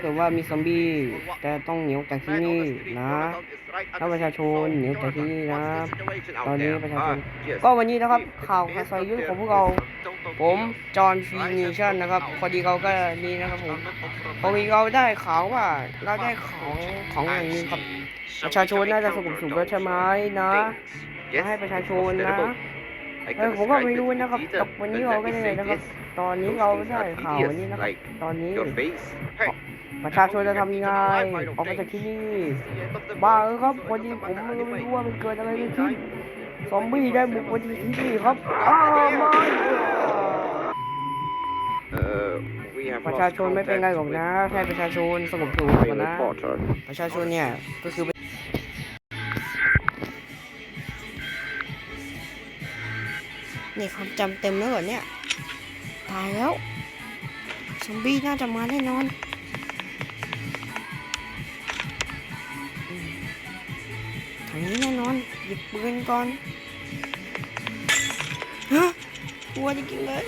เกิดว่ามีซอมบี้แต่ต้องหนีออกจากที่นี่นะถ้าประชาชนหนีออกจากที่นี่นะ ตอนนี้ประชาชนก็วันนี้นะครับข่าวข่าวสายยุทธของพวกเรา ผมจอห์นฟีนิชั่นนะครับ พอดีเราก็นี่นะครับผมพอดีเราได้ข่าวว่าเราได้ของของอย่างนี้ครับประชาชนน่าจะสงบสุขแล้วใช่ไหมนะมาให้ประชาชนนะ เออผมก็ไม่รู้นะครับแต่วันนี้เราก็ได้นะครับ ตอนนี้เราได้ข่าววันนี้นะครับ ตอนนี้ประชาชนจะทำยังไงออกมาจากที่นี่บ้าเออครับวันนี้ผมไม่รู้ว่ามันเกิดอะไรขึ้นซอมบี้ได้บุกมาที่นี่ครับอ้าวไม่ประชาชนไม่เป็นไรหรอกนะแค่ประชาชนสงบสุขก่อนนะ ประชาชนเนี่ยก็คือ นี่ความจำเต็มแล้วเหรอเนี่ย ตายแล้ว ซอมบี้น่าจะมาแน่นอน ทางนี้แน่นอน หยิบปืนก่อน ฮะกลัวจริงเลย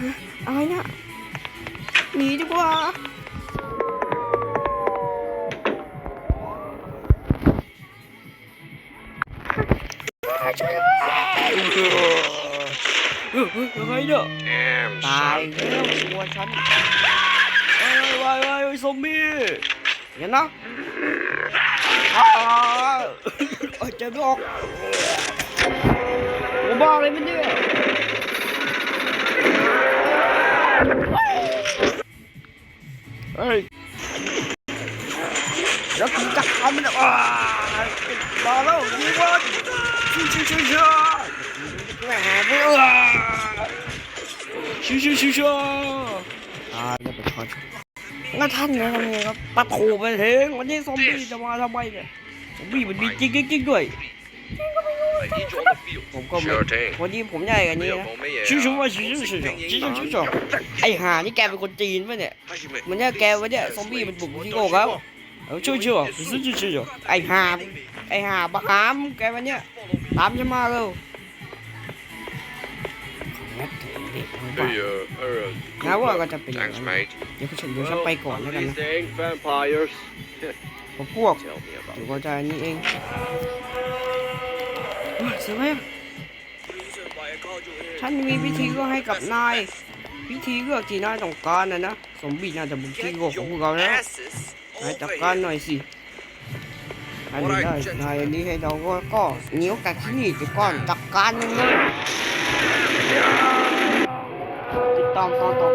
ฮะอะไรนะหนีดีกว่า ช่วยด้วยเฮ้ยเฮ้ยยังไงเนี่ยตายแล้วกลัวฉันวายวายวายซอมบี้เห็นนะอ้าวเอ้ยจ็บอกผมบ้าอะไรมันเนี่ยเฮ้ยแล้วกูจะทำมันอะมาแล้วยิงมัน ชิวชิวชิวชิวอ่าเรียบร้อยแล้วท่านเนี่ยทำไงครับปะโถไปเถงวันนี้ซอมบี้จะมาทำไมเนี่ยซอมบี้มันมีจริงจริงด้วยผมก็ไม่วันนี้ผมใหญ่กันนี้นะชิวชิวว่าชิวชิวชิวชิวชิวชิวไอห่านี่แกเป็นคนจีนป่ะเนี่ยมันเนี่ยแกวันเนี่ยซอมบี้มันบุกที่โกครับชิวชิวชิวชิวชิวไอห่าไอห่าบ้ามแกวันเนี่ย ตามฉันมาเร็วงัดถึงเด็กทั้งบ้าน Hey, uh, uh, นะว่าก็จะเป็นอย่าง thanks, นั้น mate. เดี๋ยวฉันเดี๋ยวฉันไปก่อนแล้วกันนะ think vampires? พวกพวก Tell me about เดี๋ยวก็จะอันนี้เองเฮ้ยเสือไหมฉันมีพิธีก็ให้กับนายพิธีเลือกที่นายต้องการนะนะ สมบีน่าจะบุกที่โลกของพวกเรานะนายจัดการหน่อยสิ อันนี้ได้นายอันนี้ให้เราก็ก็เหนียวกับที่นี่จะก่อนจัดการมันเลยติดตามตอนต่อไป